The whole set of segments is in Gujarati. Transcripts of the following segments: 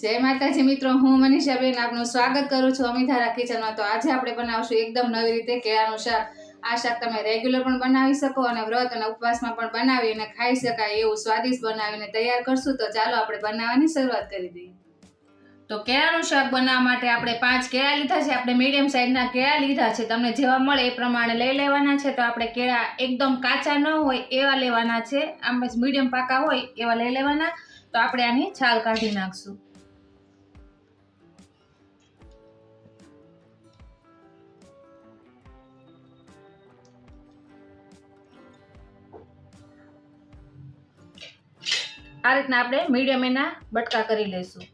જય માતાજી મિત્રો, હું મનીષાબેન આપનું સ્વાગત કરું છું અમિતારા કિચનમાં. તો આજે આપણે બનાવશું એકદમ નવી રીતે કેળાનું શાક. આ શાક તમે રેગ્યુલર પણ બનાવી શકો અને વ્રત અને ઉપવાસમાં પણ બનાવી અને ખાઈ શકાય એવું સ્વાદિષ્ટ બનાવીને તૈયાર કરશું. તો ચાલો આપણે બનાવવાની શરૂઆત કરી દઈએ. તો કેળાનું શાક બનાવવા માટે આપણે પાંચ કેળા લીધા છે. આપણે મીડિયમ સાઇઝના કેળા લીધા છે. તમને જેવા મળે એ પ્રમાણે લઈ લેવાના છે. તો આપણે કેળા એકદમ કાચા ન હોય એવા લેવાના છે. આમ જ મીડિયમ પાકા હોય એવા લઈ લેવાના. તો આપણે આની છાલ કાઢી નાખશું. આ રીતના આપણે મીડિયમ એના બટકા કરી લઈશું.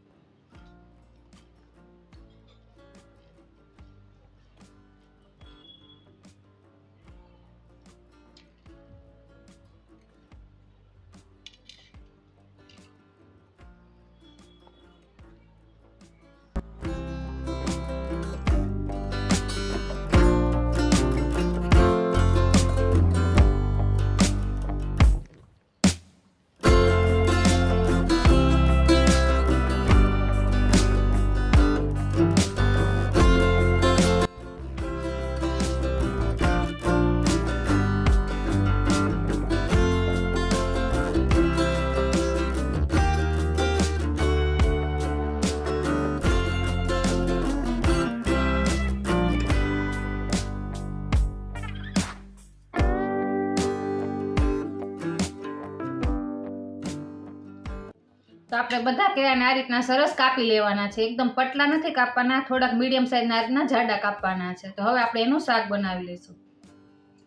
તો આપણે બધા કેળાને આ રીતના સરસ કાપી લેવાના છે. એકદમ પટલા નથી કાપવાના, થોડાક મીડિયમ સાઇઝના આ રીતના જાડા કાપવાના છે. તો હવે આપણે એનું શાક બનાવી લઈશું.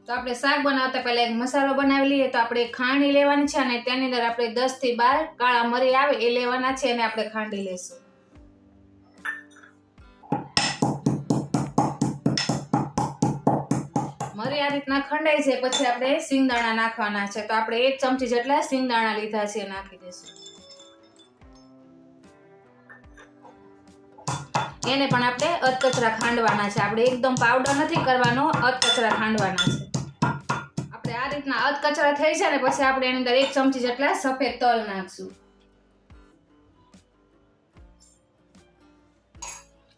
તો આપણે શાક બનાવતા પહેલાં એક મસાલો બનાવી લઈએ. તો આપણે ખાંડી લેવાની છે અને તેની અંદર આપણે દસથી બાર કાળા મરી આવે એ લેવાના છે અને આપણે ખાંડી લઈશું. મરી આ રીતના ખંડાઈ છે પછી આપણે સિંગદાણા નાખવાના છે. તો આપણે એક ચમચી જેટલા સિંગદાણા લીધા છે નાખી દઈશું. એને પણ આપણે અધકચરા ખાંડવાના છે. આપણે એકદમ પાવડર નથી કરવાનો અધકચરા ખાંડવાના છે. આપણે આ રીતના અધકચરા થઈ છે ને પછી આપણે એની અંદર એક ચમચી જેટલા સફેદ તલ નાખશું.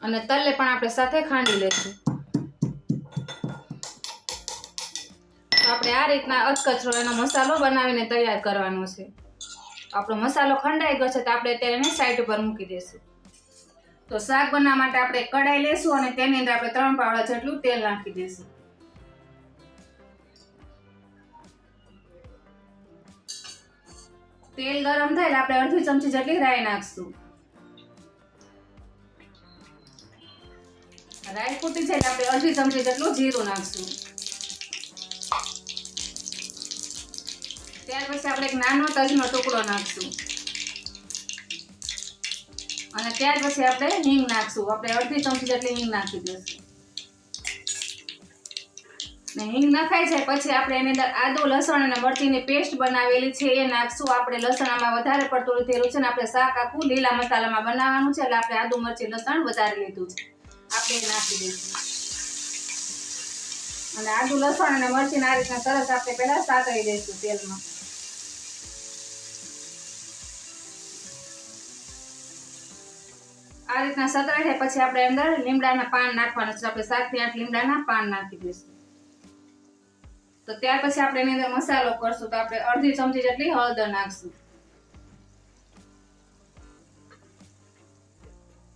અને તલને પણ આપણે સાથે ખાંડી લેશું. આપણે આ રીતના અધકચરો એનો મસાલો બનાવીને તૈયાર કરવાનો છે. આપણો મસાલો ખંડાઈ ગયો છે તો આપણે એને સાઈડ ઉપર મૂકી દઈશું. તો શાક બનાવવા માટે આપણે કડાઈ લેશું અને તેની અંદર આપણે ત્રણ પાવડા જેટલું તેલ નાખી દઈશું. તેલ ગરમ થાય એટલે આપણે અડધી ચમચી જેટલી રાઈ નાખશું. રાઈ ફૂટી છે એટલે આપણે અડધી ચમચી જેટલું જીરું નાખશું. ત્યાર પછી આપણે એક નાનો તજનો ટુકડો નાખશું. અને ત્યાર પછી આપણે હિંગ નાખશું. આપણે અડધી ચમચી જેટલી હિંગ નાખી દઈશું. ને હિંગ નખાય છે પછી આપણે એની અંદર આદુ, લસણ અને મરચીની પેસ્ટ બનાવેલી છે એ નાખશું. આપણે લસણ આમાં વધારે પડતું લીધેલું છે ને આપણે શાક આખું લીલા મસાલામાં બનાવવાનું છે. એટલે આપણે આદુ, મરચી, લસણ વધારે લીધું છે. આપણે નાખી દઈશું. અને આદુ, લસણ અને મરચીને આ રીતના સરસ આપણે પહેલાં શાક કરી દઈશું તેલમાં. આ રીતના સતરા છે પછી આપણે અંદર લીમડાના પાન નાખવાના છે. આપણે સાતથી આઠ લીમડાના પાન નાખી દઈશું. તો ત્યાર પછી આપણે એની અંદર મસાલો કરશું. તો આપણે અડધી ચમચી જેટલી હળદર નાખશું.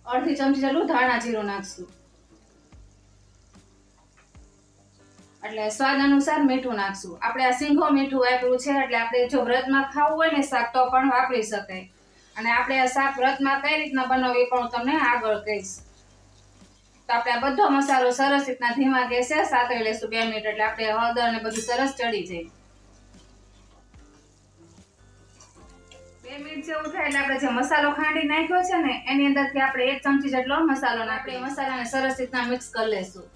અડધી ચમચી જેટલું ધાણા જીરું નાખશું. એટલે સ્વાદ અનુસાર મીઠું નાખશું. આપણે આ સિંગો મીઠું આપ્યું છે, એટલે આપણે જો વ્રતમાં ખાવું હોય ને શાક, તો પણ વાપરી શકાય. અને આપણે શાક વ્રતમાં કઈ રીતના બનાવવું એ પણ હું તમને આગળ કહીશ. તો આપણે આ બધો મસાલો સરસ રીતના ધીમા ગેસે સાતળી લેશું બે મિનિટ, એટલે આપણે હળદર ને બધું સરસ ચડી જાય. બે મિનિટ જેવું થાય એટલે આપણે જે મસાલો ખાંડી નાખ્યો છે ને, એની અંદરથી આપણે એક ચમચી જેટલો મસાલો નાખીએ મસાલાને સરસ રીતના મિક્સ કરી લેશું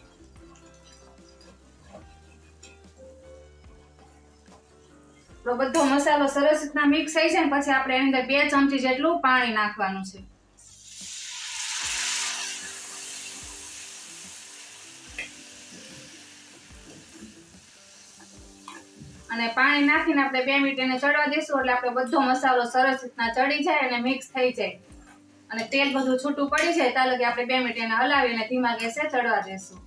આપણો બધો મસાલો સરસ રીતના મિક્સ થઈ જાય પછી આપણે એની અંદર બે ચમચી જેટલું પાણી નાખવાનું છે. અને પાણી નાખીને આપણે બે મિનિટ એને ચડવા દઈશું એટલે આપણો બધો મસાલો સરસ રીતના ચડી જાય અને મિક્સ થઈ જાય. અને તેલ બધું છૂટું પડી જાય ત્યાં લગી આપણે બે મિનિટ એને હલાવીને ધીમા ગેસે ચડવા દેશું.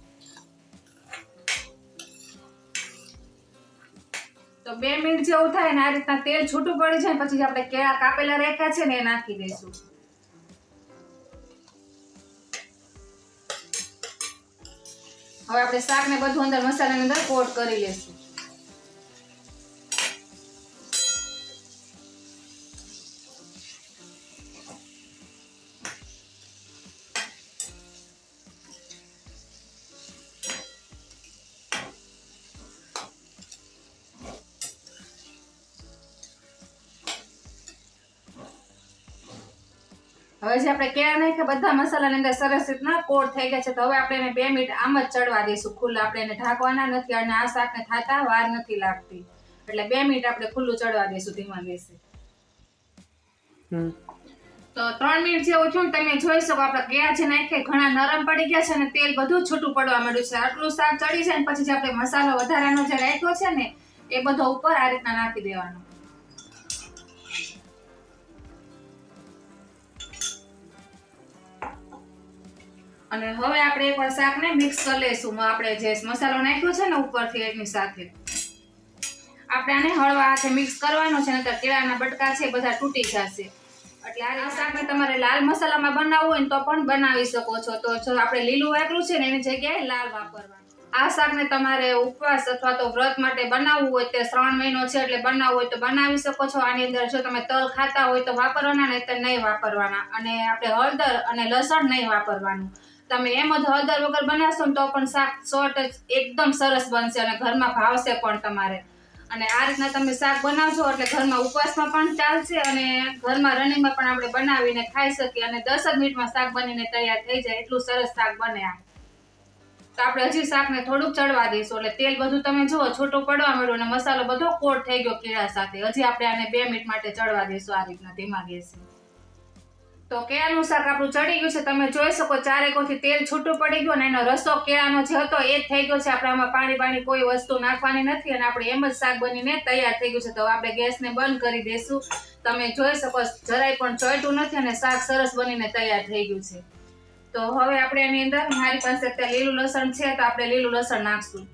તો બે મિનિટ જેવું થાય ને આ રીતના તેલ છૂટું પડી જાય પછી આપણે કેળા કાપેલા રાખ્યા છે ને એ નાખી દઈશું. હવે આપણે શાક ને બધું અંદર મસાલાની અંદર કોટ કરી લેશું હવે જે આપણે કેળા નાખ્યા બધા મસાલાની અંદર સરસ રીતના કોટ થઈ ગયા છે. તો હવે આપણે એને બે મિનિટ આમ જ ચડવા દઈશું. ખુલ્લા આપણે એને ઢાંકવાના નથી અને આ શાકને થાતા વાર નથી લાગતી. એટલે બે મિનિટ આપણે ખુલ્લું ચડવા દઈશું ધીમા ગેસે તો ત્રણ મિનિટ જેવું થયું તમે જોઈ શકો આપણે ગયા છે નાખીએ ઘણા નરમ પડી ગયા છે અને તેલ બધું છૂટું પડવા માંડ્યું છે. આટલું શાક ચડી જાય ને પછી જે આપણે મસાલો વધારાનો જે રાખ્યો છે ને એ બધો ઉપર આ રીતના નાખી દેવાનો. અને હવે આપણે એકવાર શાકને મિક્સ કરી લઈશું. આપણે જે મસાલો નાખ્યો છે ને ઉપરથી એની સાથે. આપણે આને હળવા હાથે મિક્સ કરવાનો છે, નહીતર કેળાના બટકા છે બધા તૂટી જશે. એટલે આ શાકને તમારે લાલ મસાલામાં બનાવવું હોય ને તો પણ બનાવી શકો છો. તો જો આપણે લીલું વાપર્યું છે ને એની જગ્યાએ લાલ વાપરવાનું. આ શાકને તમારે ઉપવાસ અથવા તો વ્રત માટે બનાવવું હોય, તે શ્રાવણ મહિનો છે એટલે બનાવવું હોય તો બનાવી શકો છો. આની અંદર જો તમે તલ ખાતા હોય તો વાપરવાના નહીં તો નહીં વાપરવાના. અને આપણે હળદર અને લસણ નહીં વાપરવાનું. તમે એમ જ હળદર વગર બનાવશો ને તો પણ શાક શોર્ટ જ એકદમ સરસ બનશે અને ઘરમાં ભાવશે પણ તમારે. અને આ રીતના તમે શાક બનાવશો એટલે ઘરમાં ઉપવાસમાં પણ ચાલશે અને ઘરમાં રનિંગમાં પણ આપણે બનાવીને ખાઈ શકીએ અને દસ જ મિનિટમાં શાક બનીને તૈયાર થઈ જાય એટલું સરસ શાક બને આ. તો આપણે હજી શાકને થોડુંક ચડવા દઈશું એટલે તેલ બધું તમે જુઓ, છૂટું પડવા મળ્યું અને મસાલો બધો કોટ થઈ ગયો કેળા સાથે. હજી આપણે આને બે મિનિટ માટે ચડવા દઈશું આ રીતના ધીમા ગેસે તો કેળાનું શાક આપણું ચડી ગયું છે. તમે જોઈ શકો ચારેકોથી તેલ છૂટું પડી ગયું અને એનો રસો કેળાનો જે હતો એ જ થઈ ગયો છે. આપણે આમાં પાણી પાણી કોઈ વસ્તુ નાખવાની નથી અને આપણે એમ જ શાક બનીને તૈયાર થઈ ગયું છે. તો આપણે ગેસને બંધ કરી દઈશું. તમે જોઈ શકો જરાય પણ ચોટ્યું નથી અને શાક સરસ બનીને તૈયાર થઈ ગયું છે. તો હવે આપણે એની અંદર, મારી પાસે અત્યારે લીલું લસણ છે, તો આપણે લીલું લસણ નાખશું.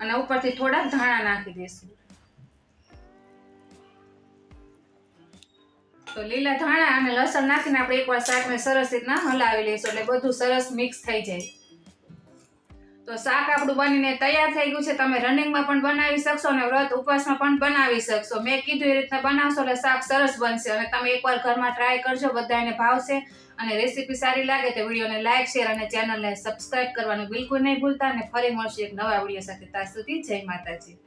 અને ઉપરથી થોડાક ધાણા નાખી દઈશું. તો લીલા ધાણા અને લસણ નાખીને આપણે એકવાર શાકને સરસ રીતના હલાવી લઈશું એટલે બધું સરસ મિક્સ થઈ જાય. તો શાક આપણું બનીને તૈયાર થઈ ગયું છે. તમે રનિંગમાં પણ બનાવી શકશો અને વ્રત ઉપવાસમાં પણ બનાવી શકશો. મેં કીધું એ રીતના બનાવશો એટલે શાક સરસ બનશે અને તમે એકવાર ઘરમાં ટ્રાય કરજો બધાને ભાવશે અને રેસીપી સારી લાગે તો વિડીયોને લાઇક શેર અને ચેનલને સબસ્ક્રાઇબ કરવાનું બિલકુલ નહીં ભૂલતા અને ફરી મળશે એક નવા વીડિયો સાથે. ત્યાં સુધી જય માતાજી.